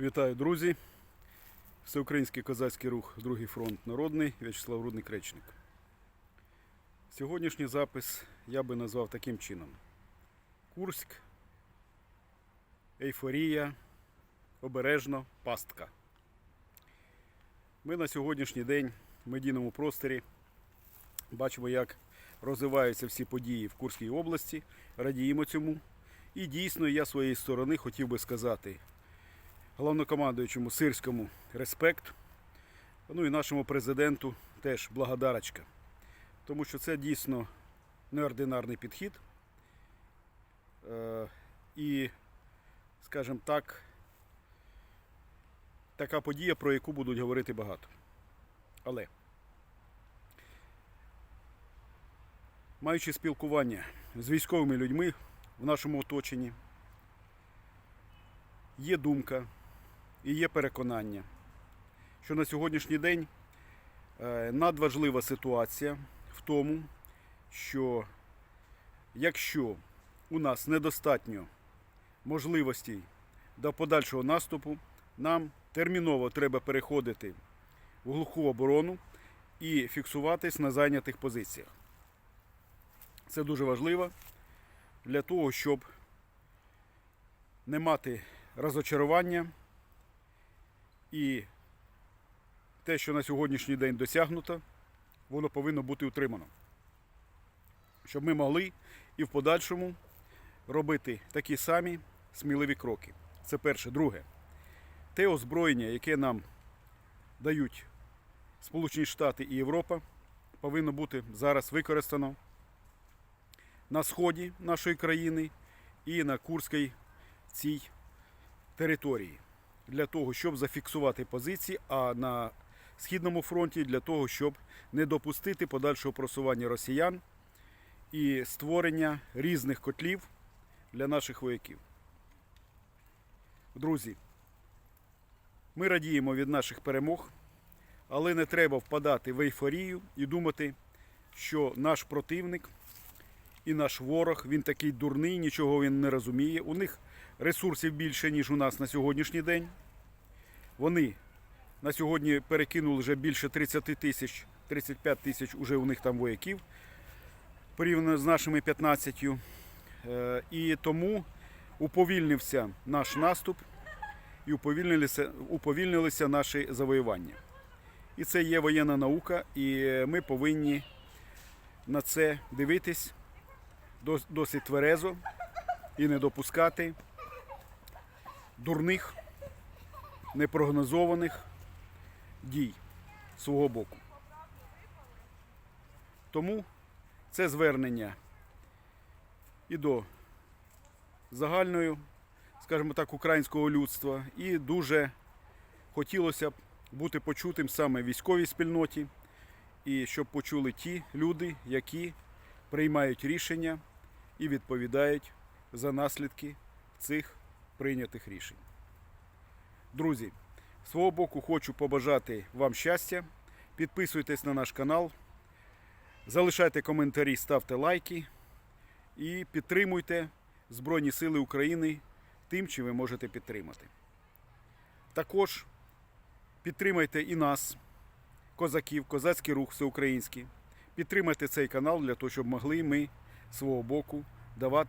Вітаю, друзі! Всеукраїнський козацький рух Другий фронт народний В'ячеслав Рудник Речник. Сьогоднішній запис я би назвав таким чином: Курськ, ейфорія, обережно, пастка. Ми на сьогоднішній день в медійному просторі бачимо, як розвиваються всі події в Курській області, радіємо цьому. І дійсно я своєї сторони хотів би сказати головнокомандуючому Сирському респект. Ну і нашому президенту теж благодарочка. Тому що це дійсно неординарний підхід. Е, І, скажімо так, така подія, про яку будуть говорити багато. Але, маючи спілкування з військовими людьми в нашому оточенні, є думка і є переконання, що на сьогоднішній день е, надважлива ситуація в тому, що якщо у нас недостатньо можливостей до подальшого наступу, нам терміново треба переходити в глуху оборону і фіксуватись на зайнятих позиціях. Це дуже важливо для того, щоб не мати розочарування і те, що на сьогоднішній день досягнуто, воно повинно бути утримано. Щоб ми могли і в подальшому робити такі самі сміливі кроки. Це перше. Друге, те озброєння, яке нам дають Сполучені Штати і Європа, повинно бути зараз використано на сході нашої країни і на Курській цій території для того, щоб зафіксувати позиції, а на східному фронті для того, щоб не допустити подальшого просування росіян і створення різних котлів для наших вояків. Друзі, ми радіємо від наших перемог, але не треба впадати в ейфорію і думати, що наш противник і наш ворог, він такий дурний, нічого він не розуміє. У них ресурсів більше, ніж у нас на сьогоднішній день. Вони на сьогодні перекинули вже більше 30 тисяч, 35 тисяч уже у них там вояків, порівняно з нашими 15. Е, І тому уповільнився наш наступ і уповільнилися, уповільнилися наші завоювання. І це є воєнна наука, і ми повинні на це дивитись досить тверезо і не допускати дурних, непрогнозованих дій свого боку. Тому це звернення і до загальної, скажімо так, українського людства, і дуже хотілося б бути почутим саме військовій спільноті, і щоб почули ті люди, які приймають рішення і відповідають за наслідки цих прийнятих рішень. Друзі, з свого боку хочу побажати вам щастя. Підписуйтесь на наш канал, залишайте коментарі, ставте лайки і підтримуйте Збройні Сили України тим, чим ви можете підтримати. Також підтримайте і нас, козаків, козацький рух всеукраїнський. Підтримайте цей канал для того, щоб могли ми свого боку давати.